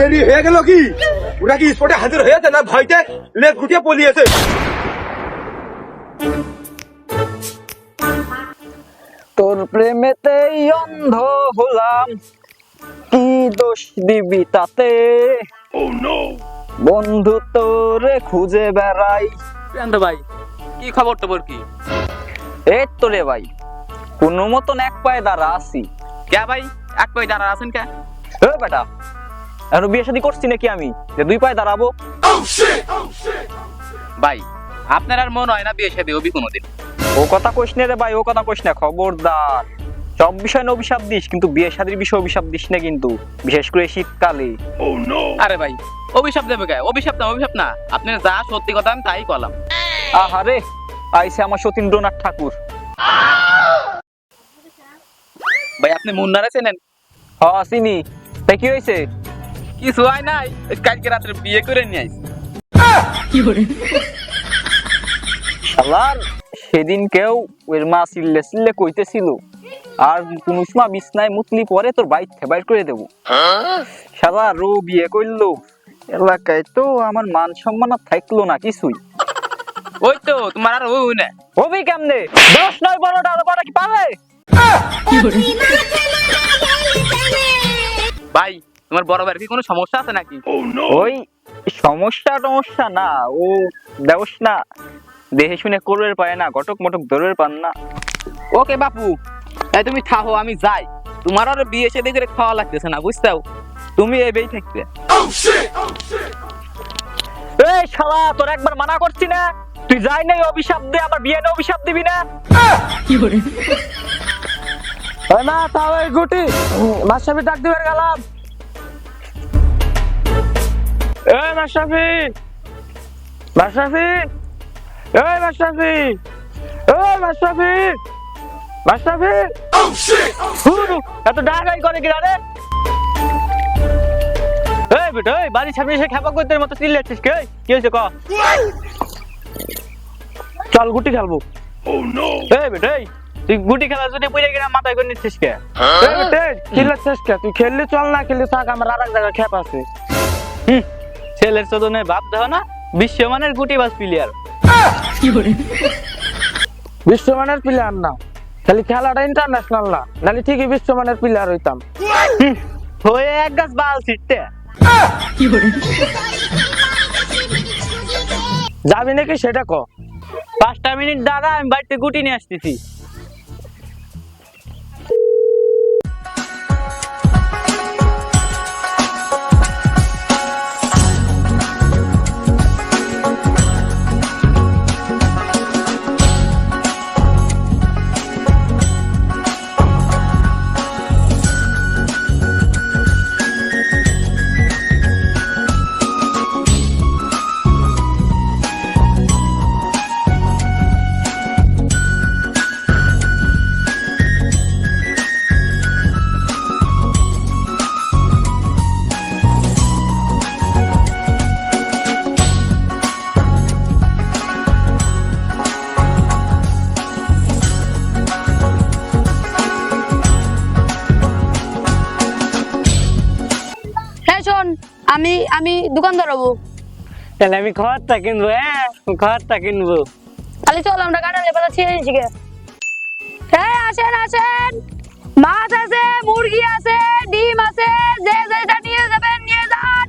দেরি হয়ে গেল কি? ওরা কি স্পটে হাজির হয়েছে না ভয়তে? লেজ গুটিয়ে পলিয়েছে। তোর প্রেমেতেই অন্ধ হলাম। কি দোষ দিবি তাতে? বন্ধু তোরে খুঁজে বেড়াই। প্রিয়ান্ত ভাই কি খবর টবর কি? এই তো রে ভাই কোনো মতন এক পায়ে দাঁড়া আছি। কে ভাই? এক পায়ে দাঁড়া আছেন কে? এ বেটা এখন বিয়ে শাদী করছি নাকি আমি? যে দুই পায়ে দাঁড়াবো। ভাই আপনার আর মন হয় না বিয়ে সাথে হবি কোনোদিন? ও কথা কইস না রে ভাই ও কথা কইস না খবরদার। সব বিষয় না অভিশাপ দিস কিন্তু বিয়ে শাদীর বিষয়ে অভিশাপ দিস না কিন্তু বিশেষ করে শীতকালে। আরে ভাই অভিশাপ দেবে কে? অভিশাপ না অভিশাপ না। আপনি যা সত্যি কথা আমি তাই কলাম। আহারে আইসে আমার সতীন্দ্রনাথ ঠাকুর। ভাই আপনি মুন্নারে চেনেন? হ চিনি। তাই কি হয়েছে? কিছু হয় নাই কালকে রাত্রে বিয়ে করে নিয়ে আইছি। শালার সেদিন কেউ ওর মা সিল্লে সিল্লে কইতেছিল আর কোন সময় বিছনায় মুতলি পরে তোর বাইক বাইর করে দেবো। শালা রো বিয়ে করল। এলাকায় তো আমার মান সম্মান আর থাকল না কিছুই। ওই তো তোমার আর ওই না। হবি কেমনে? দশ নয় বারোটা আরও বারো কি পাবে? ভাই তোমার বড় ভাইয়ের কি কোনো সমস্যা আছে নাকি? ওই সমস্যা টমস্যা না ও দেওস না। দেহে শুনে করবে পায় না ঘটক মটক ধরবে পান না। ওকে বাপু তাই তুমি থাকো আমি যাই। তোমার আর বিয়ে সাথে করে খাওয়া লাগতেছে না বুঝতেও? তুমি এই বেই থাকবে এই শালা তোর একবার মানা করছি না? তুই যাই নাই অভিশাপ দে আমার বিয়ে নিয়ে অভিশাপ দিবি না? ওই মা তাও এই গুটি। মাসাবি ডাক দিবার গেলাম। এই মাসাবি মাসাবি এই মতো চিল্লাচ্ছিস কে? কি চল গুটি খেলব। তুই গুটি খেলার জন্য পড়ে গেলে মাথায় করে নিচ্ছিস কে? কে? তুই খেললি চল না খেললি থাক আমার আর এক জায়গায় খেপ আছে। হুম, ছেলের চোদনে বাপ দেহ না বিশ্বমানের গুটি বাস প্লেয়ার। বিশ্বমানের প্লেয়ার না খালি খেলাটা ইন্টারন্যাশনাল না নাহলে ঠিকই বিশ্বমানের প্লেয়ার হইতাম। হয়ে এক গাছ বাল ছিটতে। যাবি নাকি সেটা ক। পাঁচটা মিনিট দাদা আমি বাড়িতে গুটি নিয়ে আসতেছি। আমি আমি দোকানদার হব। তাহলে আমি খড়টা কিনবো হ্যাঁ? খড়টা কিনবো। তাহলে চল আমরা কাটা লেপাতা ছিঁড়ে নিচ্ছি হ্যাঁ আসেন আসেন। মাছ আছে মুরগি আছে ডিম আছে যে যেটা নিয়ে যাবেন নিয়ে যান।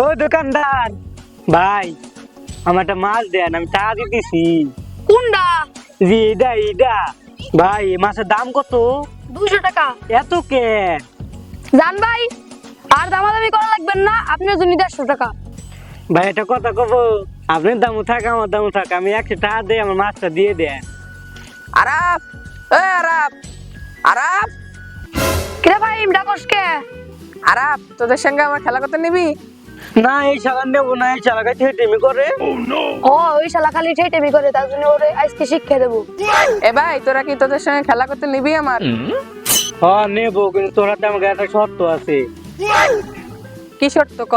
ও দোকানদার ভাই আমার একটা মাছ দেন আমি টাকা দিতেছি। কুন্ডা জি এটা এটা ভাই মাছের দাম কত? দুশো টাকা। এত কে? জান ভাই আর দামাদামি করা লাগবেন না আপনার জন্য দেড়শো টাকা। ভাই একটা কথা কব আপনার দামও থাক আমার দামও থাক আমি একশো টাকা দিয়ে আমার মাছটা দিয়ে দেন। আরাপ এ আরাপ আরাপ কিরে ভাই ডাকসকে আরাপ তোদের সঙ্গে আমার খেলা করতে নিবি? না এই শালা নেব না এই শালা করে। ও ওই শালা খালি ঠেটেমি করে তার জন্য ওরে আজকে শিক্ষা দেবো। এ ভাই তোরা কি তোদের সঙ্গে খেলা করতে নিবি আমার? হ্যাঁ নেব কিন্তু তোর হাতে আমাকে একটা শর্ত আছে। কি শর্ত ক?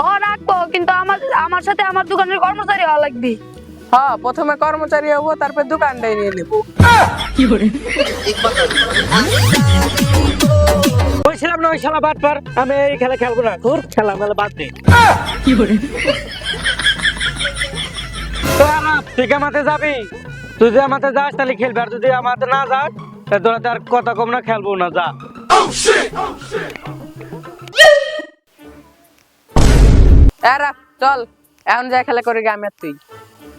ও রাখব কিন্তু আমার আমার সাথে আমার দোকানের কর্মচারী হওয়া লাগবে। হ্যাঁ প্রথমে কর্মচারী হব তারপর দোকানটাই নিয়ে নেব। বলছিলাম না ওই বাদ পার আমি এই খেলা খেলব না। তোর খেলা মেলা বাদ দে। আমার তুই আমাতে যাবি? তুই যদি আমাতে যাস তাহলে খেলবি। আর যদি আমাতে না যাস তাহলে তোরা কথা কম না খেলব না যা। চল এখন যা খেলা করে গে আমি তুই।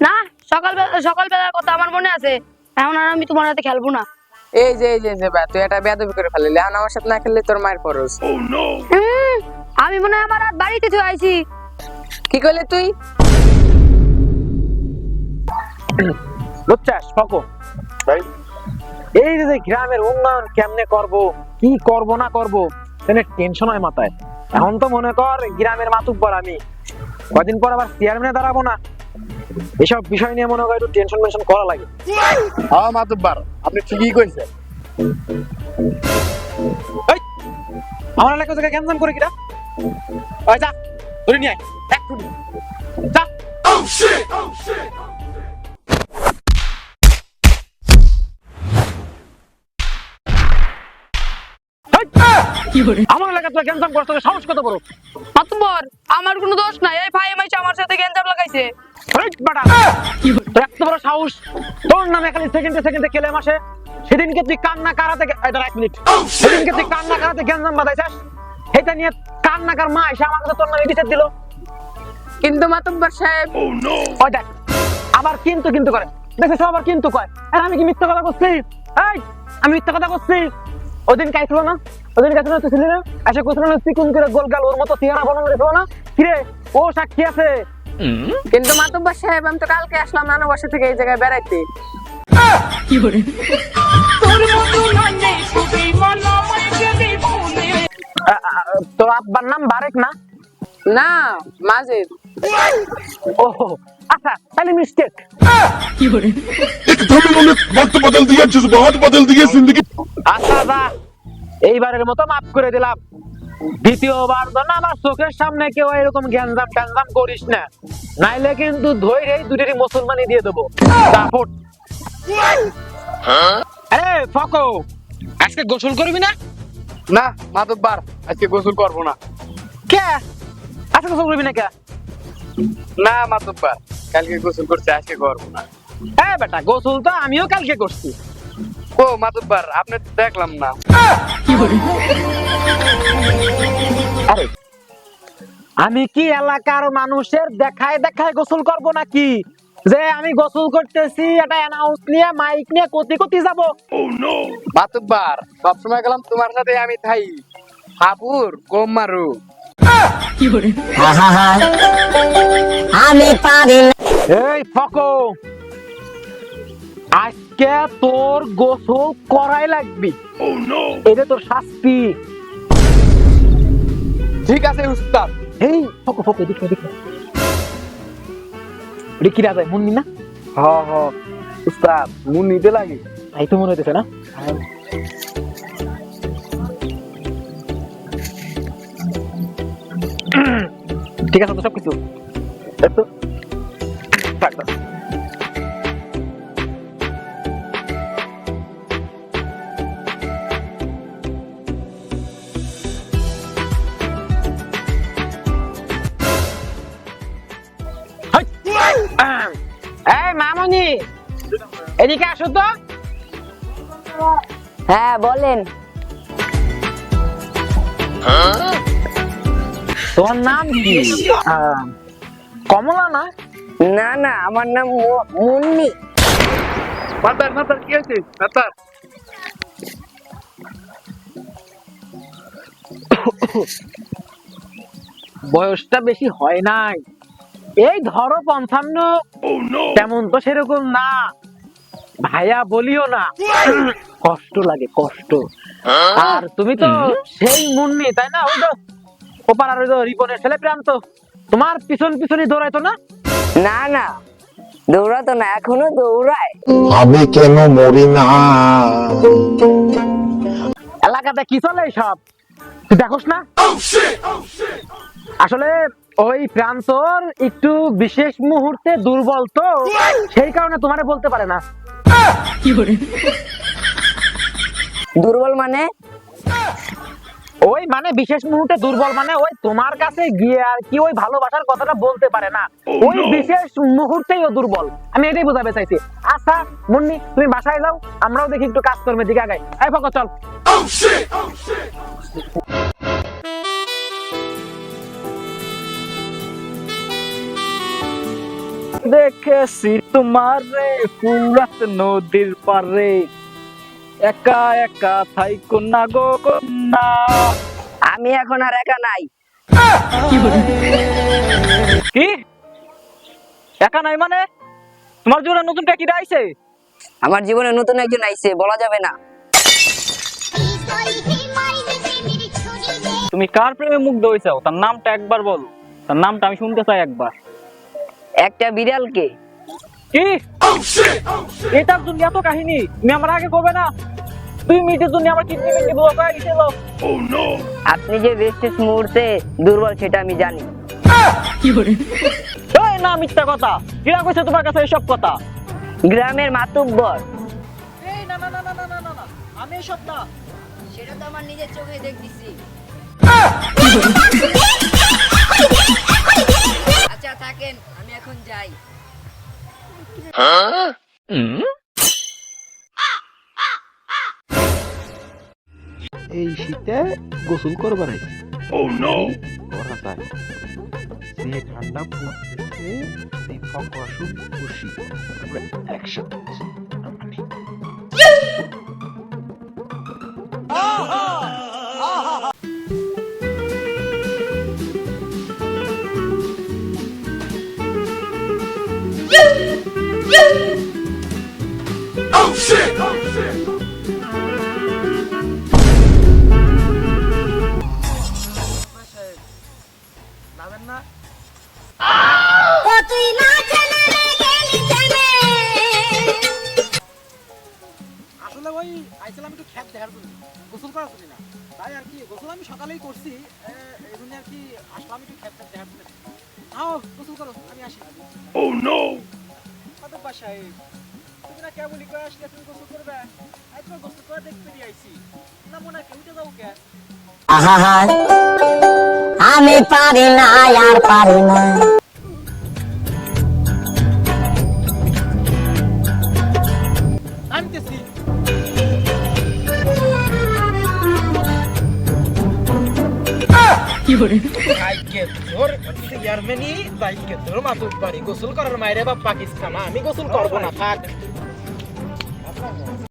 না সকাল সকাল বেলার কথা আমার মনে আছে। এখন আর আমি তোমার সাথে খেলব না। এই যে এই যে যে বে, তুই এটা বেদবি করে ফেলিলি এখন আমার সাথে না খেললে তোর মায়ের পরস হুম, আমি মনে হয় আমার রাত বাড়িতে চলে আইছি। কি করলি তুই? বুঝছাস ফকো। এই যে গ্রামের উন্নয়ন কেমনে করব কি করব না করব এনে টেনশন হয় মাথায়। এখন তো মনে কর গ্রামের মাতুব্বর আমি। কদিন পর আবার চেয়ারম্যানে দাঁড়াবো না। এসব বিষয় নিয়ে মনে হয় একটু টেনশন মেনশন করা লাগে। হ্যাঁ মাতুব্বার আপনি ঠিকই কইছেন। আমার এলাকা থেকে গ্যাঞ্জাম করে কিরা ওই যা ধরে নিয়ে আয় এক্ষুনি যা এই, আমার এলাকা থেকে গ্যাঞ্জাম করতে সাহস কত বড়? মাতুব্বর আমার কোনো দোষ নাই এই ভাই আমার সাথে গেঞ্জাম লাগাইছে। এত বড় সাহস? তোর নামে খালি সেকেন্ডে সেকেন্ডে কেলে মাসে। সেদিনকে তুই কান্না কারাতে এক মিনিট। সেদিনকে তুই কান্না কারাতে গ্যাঞ্জাম বাদাইছিস এটা নিয়ে কান্নাকার মা এসে আমাকে তোর নামে বিচার দিল। কিন্তু মাতুব্বর সাহেব ওই দেখ আবার কিন্তু কিন্তু করে। দেখেছ আবার কিন্তু কয়। আর আমি কি মিথ্যা কথা করছি এই আমি মিথ্যা কথা করছি ওদিন কাইছিল না? ওদিন কাইছিল না তুই ছিলি না এসে কইছিল না চিকুন করে গোল গাল ওর মতো চেহারা বলন রেখো না কিরে ও সাক্ষী আছে কিন্তু মাতুব্বর সাহেব আমি তো কালকে আসলাম নানা বসে থেকে এই জায়গায় বেড়াইতে আ- আ- তোর আব্বার নাম বারেক না না মাজেদ ও আচ্ছা তাহলে মিস্টেক एकदम इन्होंने वक्त बदल दिया जज्बात बदल दिए जिंदगी আচ্ছা যা এইবারের মতো মাফ করে দিলাম। দ্বিতীয়বার যেন আমার চোখের সামনে কেউ এরকম গ্যাঞ্জাম ট্যাঞ্জাম করিস না। নাইলে কিন্তু ধৈর্যই দুটোরই মুসলমানি দিয়ে দেবো। দাপট আরে ফকো আজকে গোসল করবি না? না মাতুব্বার আজকে গোসল করব না। কে? আজকে গোসল করবি না কে? না মাতুব্বার কালকে গোসল করছে আজকে করব না। হ্যাঁ বেটা গোসল তো আমিও কালকে করছি। ও মাতুব্বার আপনি দেখলাম না। আমি কি এলাকার মানুষের দেখায় দেখায় গোসল করব নাকি? যে আমি গোসল করতেছি এটা অ্যানাউন্স নিয়ে মাইক নিয়ে কোতি কোতি যাব। মাতুব্বার সবসময় গেলাম তোমার সাথে আমি থাই। হাপুর কম মারু। আমি পারি এই ফকো। আজকে তোর গোসল করাই লাগবি। এটা তোর শাস্তি। ঠিক আছে উস্তাদ। এই ফকো ফকো এদিকে এদিকে ওটা কি রাজায় মুন্নি না? হ হ। উস্তাদ মুন নিতে লাগে। তাই তো মনে হইতেছে না? ঠিক আছে তো সবকিছু। একটু মামনি এদিকে আসো তো। হ্যাঁ বলেন। তোমার নাম কি? কমলা না? না না আমার নাম মুন্নি। মাতার মাতার কি আছে মাতার বয়সটা বেশি হয় নাই। এই ধরো পঞ্চান্ন। তেমন তো সেরকম না। ভাইয়া বলিও না। কষ্ট লাগে কষ্ট। আর তুমি তো সেই মুন্নি তাই না? ওই তো ওপার আর ওই তো রিপনের ছেলে প্রান্ত তোমার পিছন পিছনই দৌড়াইতো না? না না। দৌড়াতো না এখনও দৌড়ায়। আমি কেন মরি না? এলাকাতে কি চলে সব তুই দেখোস না? আসলে ওই প্রান্তর একটু বিশেষ মুহূর্তে দুর্বল তো সেই কারণে তোমারে বলতে পারে না। দুর্বল মানে? ওই মানে বিশেষ মুহূর্তে দুর্বল মানে ওই তোমার কাছে গিয়ে আর কি ওই ভালোবাসার কথাটা বলতে পারে না। ওই বিশেষ মুহূর্তেই ও দুর্বল। আমি এটাই বোঝাতে চাইছি। আচ্ছা মুন্নি তুমি বাসায় যাও আমরাও দেখি একটু কাজকর্মের দিকে আগাই। এই ফকর চল। দেখেছি তোমার রে ফুরাত নদীর পারে একা একা থাইকো না গো কন্যা। আমি এখন আর একা নাই। কি? একা নাই মানে? তোমার জীবনে নতুন ট্যাকিটা আইছে? আমার জীবনে নতুন একজন আইছে বলা যাবে না। তুমি কার প্রেমে মুগ্ধ হইছাও? তার নামটা একবার বলো। তার নামটা আমি শুনতে চাই একবার। একটা বিড়ালকে। কি এটার জন্য এত কাহিনী। তুমি আমার আগে কবে না। তুই মিনিটের জন্য আমার কিডনি মিডনি গেছিল আপনি যে বেস্টেস মুহূর্তে দুর্বল সেটা আমি জানি। কি এই না মিথ্যা কথা। কিরা কইছে তোমার কাছে এসব কথা। গ্রামের মাতুব্বর। এই না না না না না না না আমি এসব না। সেটা তো আমার নিজের চোখে দেখতেছি। এই শীতে গোসল করবার আইছি ও oh, নো করা যায়। সে ঠান্ডা পড়তেছে দীপক অসুখ খুশি। আমরা একসাথে সকালেই করছি। এ, এই জন্য আর কি আসলাম একটু খেতে জন্য আও গোসল করো আমি আসি। ও নো কত বাসায়। তুমি না কেবলই কয়ে আসলে তুমি গোসল করবে? আজ গোসল করে দেখতে দিয়ে আইছি। না মনে উঠে যাও কে? আহা আমি পারি না আর পারি না। আমি গোসল করব না থাক।